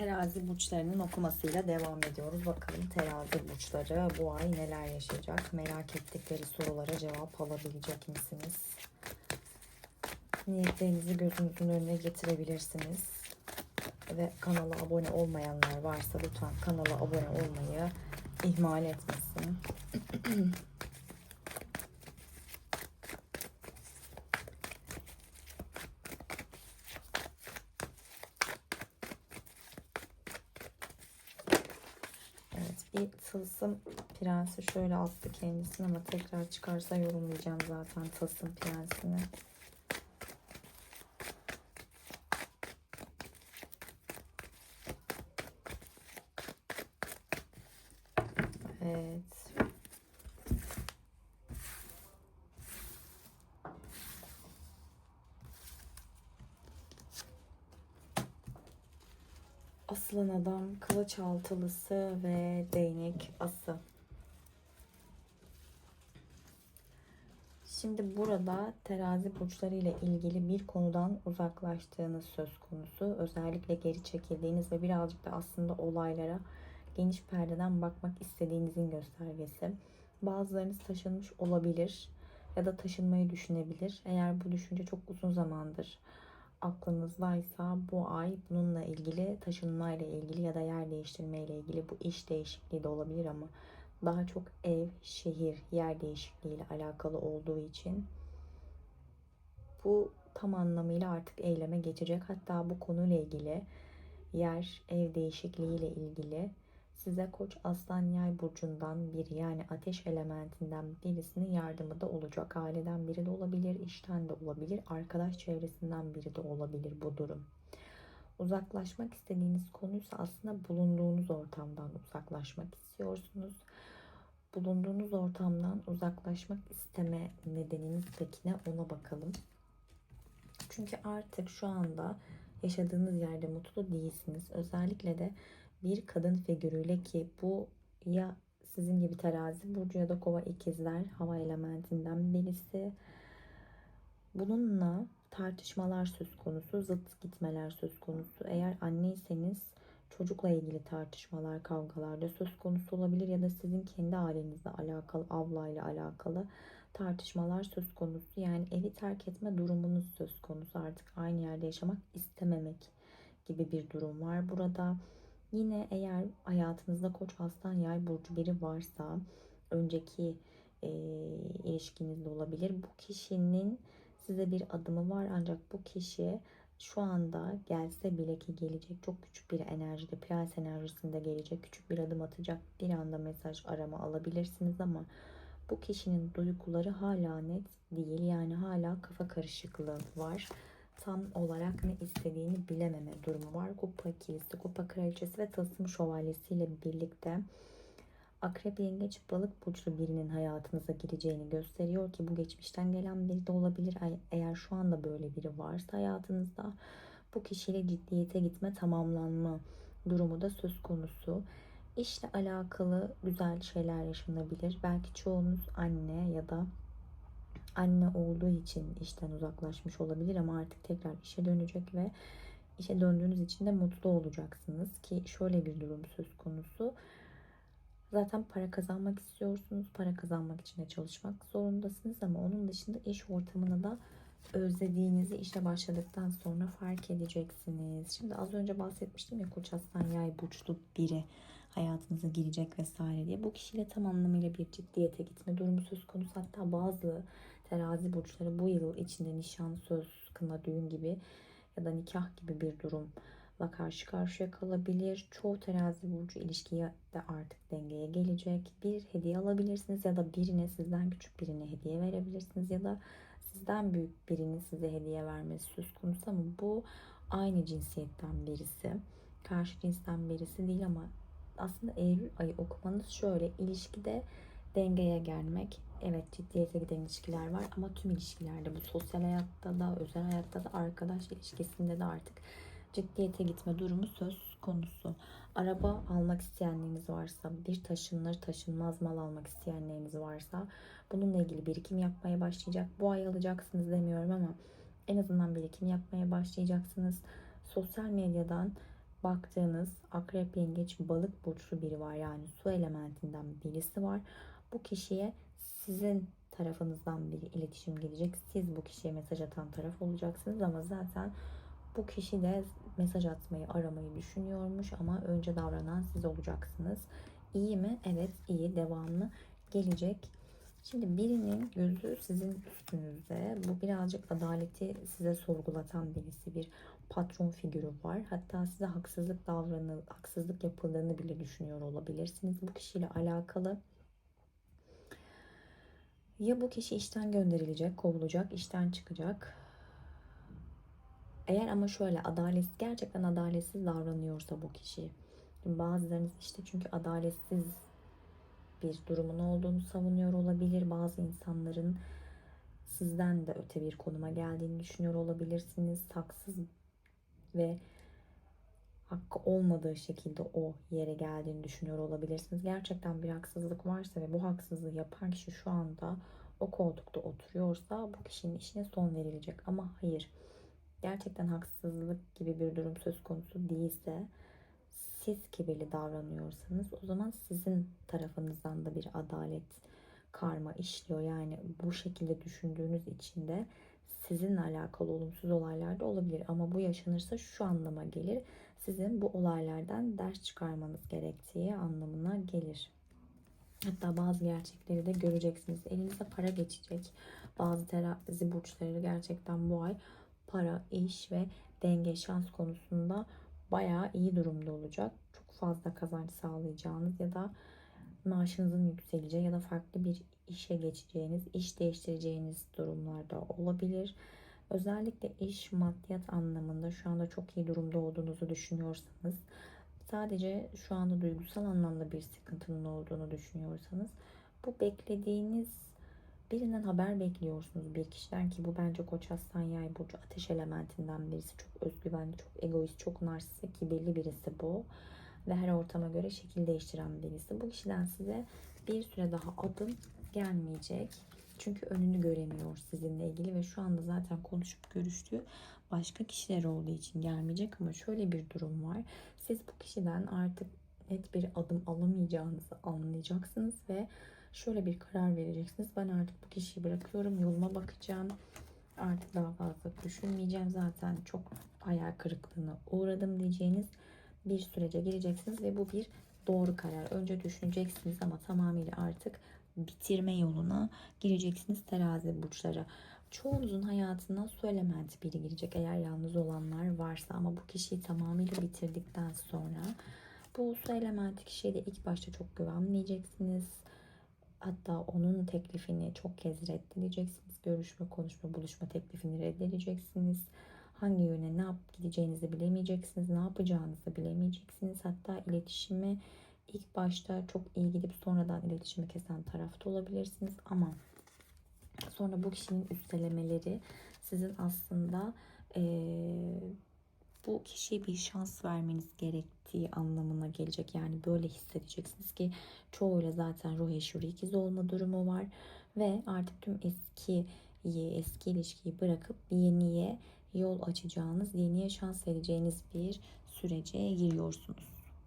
terazi burçlarının okumasıyla devam ediyoruz. Bakalım terazi burçları bu ay neler yaşayacak? Merak ettikleri sorulara cevap alabilecek misiniz? Niyetlerinizi gözünüzün önüne getirebilirsiniz. Ve kanala abone olmayanlar varsa lütfen kanala abone olmayı ihmal etmesin. Evet bir tılsım prensi şöyle attı kendisini ama tekrar çıkarsa yorumlayacağım zaten tılsım prensini. Evet. Asılan adam, kılıç altılısı ve değnek ası. Şimdi burada terazi burçları ile ilgili bir konudan uzaklaştığınız söz konusu. Özellikle geri çekildiğiniz ve birazcık da aslında olaylara geniş perdeden bakmak istediğinizin göstergesi. Bazılarınız taşınmış olabilir ya da taşınmayı düşünebilir. Eğer bu düşünce çok uzun zamandır aklınızdaysa bu ay bununla ilgili taşınmayla ilgili ya da yer değiştirmeyle ilgili bu iş değişikliği de olabilir ama daha çok ev, şehir, yer değişikliği ile alakalı olduğu için bu tam anlamıyla artık eyleme geçecek. Hatta bu konuyla ilgili yer, ev değişikliği ile ilgili size Koç Aslan Yay burcundan biri yani ateş elementinden birisinin yardımı da olacak. Aileden biri de olabilir, işten de olabilir, arkadaş çevresinden biri de olabilir bu durum. Uzaklaşmak istediğiniz konuysa aslında bulunduğunuz ortamdan uzaklaşmak istiyorsunuz. Bulunduğunuz ortamdan uzaklaşmak isteme nedeniniz peki ne ona bakalım. Çünkü artık şu anda yaşadığınız yerde mutlu değilsiniz. Özellikle de bir kadın figürüyle ki bu ya sizin gibi terazi burcu ya da kova ikizler hava elementinden birisi. Bununla tartışmalar söz konusu, zıt gitmeler söz konusu. Eğer anneyseniz çocukla ilgili tartışmalar, kavgalar da söz konusu olabilir ya da sizin kendi ailenizle alakalı, ablayla alakalı tartışmalar söz konusu. Yani evi terk etme durumunuz söz konusu. Artık aynı yerde yaşamak istememek gibi bir durum var burada. Yine eğer hayatınızda koç aslan yay burcu biri varsa önceki e, ilişkinizde olabilir. Bu kişinin size bir adımı var ancak bu kişi şu anda gelse bile ki gelecek çok küçük bir enerjide prens enerjisinde gelecek küçük bir adım atacak bir anda mesaj arama alabilirsiniz ama bu kişinin duyguları hala net değil yani hala kafa karışıklığı var tam olarak ne istediğini bilememe durumu var. Kupa ikilisi, kupa kraliçesi ve tılsım şövalyesiyle birlikte akrep, yengeç, balık burçlu birinin hayatınıza gireceğini gösteriyor ki bu geçmişten gelen biri de olabilir. Eğer şu anda böyle biri varsa hayatınızda bu kişiyle ciddiyete gitme, tamamlanma durumu da söz konusu. İşle alakalı güzel şeyler yaşanabilir. Belki çoğunuz anne ya da anne olduğu için işten uzaklaşmış olabilir ama artık tekrar işe dönecek ve işe döndüğünüz için de mutlu olacaksınız ki şöyle bir durum söz konusu. Zaten para kazanmak istiyorsunuz. Para kazanmak için de çalışmak zorundasınız ama onun dışında iş ortamını da özlediğinizi işe başladıktan sonra fark edeceksiniz. Şimdi az önce bahsetmiştim ya Koç Aslan Yay burçlu biri hayatınıza girecek vesaire diye. Bu kişiyle tam anlamıyla bir ciddiyete gitme durumu söz konusu. Hatta bazı terazi burçları bu yıl içinde nişan, söz, kına, düğün gibi ya da nikah gibi bir durumla karşı karşıya kalabilir. Çoğu terazi burcu ilişkiye de artık dengeye gelecek. Bir hediye alabilirsiniz ya da birine sizden küçük birine hediye verebilirsiniz ya da sizden büyük birinin size hediye vermesi söz konusu ama bu aynı cinsiyetten birisi. Karşı cinsten birisi değil ama aslında Eylül ayı okumanız şöyle ilişkide dengeye gelmek. Evet ciddiyete giden ilişkiler var ama tüm ilişkilerde bu sosyal hayatta da özel hayatta da arkadaş ilişkisinde de artık ciddiyete gitme durumu söz konusu. Araba almak isteyenleriniz varsa, bir taşınır taşınmaz mal almak isteyenleriniz varsa bununla ilgili birikim yapmaya başlayacak. Bu ay alacaksınız demiyorum ama en azından birikim yapmaya başlayacaksınız. Sosyal medyadan baktığınız akrep, yengeç, balık burçlu biri var. Yani su elementinden birisi var. Bu kişiye sizin tarafınızdan bir iletişim gelecek. Siz bu kişiye mesaj atan taraf olacaksınız ama zaten bu kişi de mesaj atmayı, aramayı düşünüyormuş ama önce davranan siz olacaksınız. İyi mi? Evet, iyi. Devamlı gelecek. Şimdi birinin gözü sizin üstünüzde. Bu birazcık adaleti size sorgulatan birisi. Bir patron figürü var. Hatta size haksızlık davranıl, haksızlık yapıldığını bile düşünüyor olabilirsiniz. Bu kişiyle alakalı ya bu kişi işten gönderilecek, kovulacak, işten çıkacak. Eğer ama şöyle adalet gerçekten adaletsiz davranıyorsa bu kişi. Şimdi bazılarınız işte çünkü adaletsiz bir durumun olduğunu savunuyor olabilir. Bazı insanların sizden de öte bir konuma geldiğini düşünüyor olabilirsiniz. Haksız ve hakkı olmadığı şekilde o yere geldiğini düşünüyor olabilirsiniz. Gerçekten bir haksızlık varsa ve bu haksızlığı yapan kişi şu anda o koltukta oturuyorsa bu kişinin işine son verilecek. Ama hayır gerçekten haksızlık gibi bir durum söz konusu değilse siz kibirli davranıyorsanız o zaman sizin tarafınızdan da bir adalet karma işliyor. Yani bu şekilde düşündüğünüz için de sizinle alakalı olumsuz olaylar da olabilir. Ama bu yaşanırsa şu anlama gelir. Sizin bu olaylardan ders çıkarmanız gerektiği anlamına gelir. Hatta bazı gerçekleri de göreceksiniz. Elinize para geçecek. Bazı terazi burçları gerçekten bu ay para, iş ve denge, şans konusunda bayağı iyi durumda olacak. Çok fazla kazanç sağlayacağınız ya da maaşınızın yükseleceği ya da farklı bir işe geçeceğiniz, iş değiştireceğiniz durumlarda olabilir. Özellikle iş, maddiyat anlamında şu anda çok iyi durumda olduğunuzu düşünüyorsanız, sadece şu anda duygusal anlamda bir sıkıntının olduğunu düşünüyorsanız, bu beklediğiniz birinden haber bekliyorsunuz bir kişiden ki bu bence Koç Aslan Yay burcu ateş elementinden birisi çok özgüvenli, çok egoist, çok narsist, kibirli birisi bu ve her ortama göre şekil değiştiren birisi. Bu kişiden size bir süre daha adım gelmeyecek. Çünkü önünü göremiyor sizinle ilgili ve şu anda zaten konuşup görüştüğü başka kişiler olduğu için gelmeyecek ama şöyle bir durum var. Siz bu kişiden artık net bir adım alamayacağınızı anlayacaksınız ve şöyle bir karar vereceksiniz. Ben artık bu kişiyi bırakıyorum. Yoluma bakacağım. Artık daha fazla düşünmeyeceğim. Zaten çok hayal kırıklığına uğradım diyeceğiniz bir sürece gireceksiniz ve bu bir doğru karar. Önce düşüneceksiniz ama tamamıyla artık bitirme yoluna gireceksiniz terazi burçları. Çoğunuzun hayatına su elementi biri girecek eğer yalnız olanlar varsa ama bu kişiyi tamamıyla bitirdikten sonra bu su elementi kişiye de ilk başta çok güvenmeyeceksiniz. Hatta onun teklifini çok kez reddedeceksiniz. Görüşme, konuşma, buluşma teklifini reddedeceksiniz. Hangi yöne ne yapıp gideceğinizi bilemeyeceksiniz. Ne yapacağınızı bilemeyeceksiniz. Hatta iletişimi ilk başta çok iyi gidip sonradan iletişimi kesen tarafta olabilirsiniz. Ama sonra bu kişinin üstelemeleri sizin aslında ee, bu kişiye bir şans vermeniz gerektiği anlamına gelecek. Yani böyle hissedeceksiniz ki çoğuyla zaten ruh eşi ikiz olma durumu var. Ve artık tüm eski eski ilişkiyi bırakıp yeniye yol açacağınız, yeniye şans vereceğiniz bir sürece giriyorsunuz.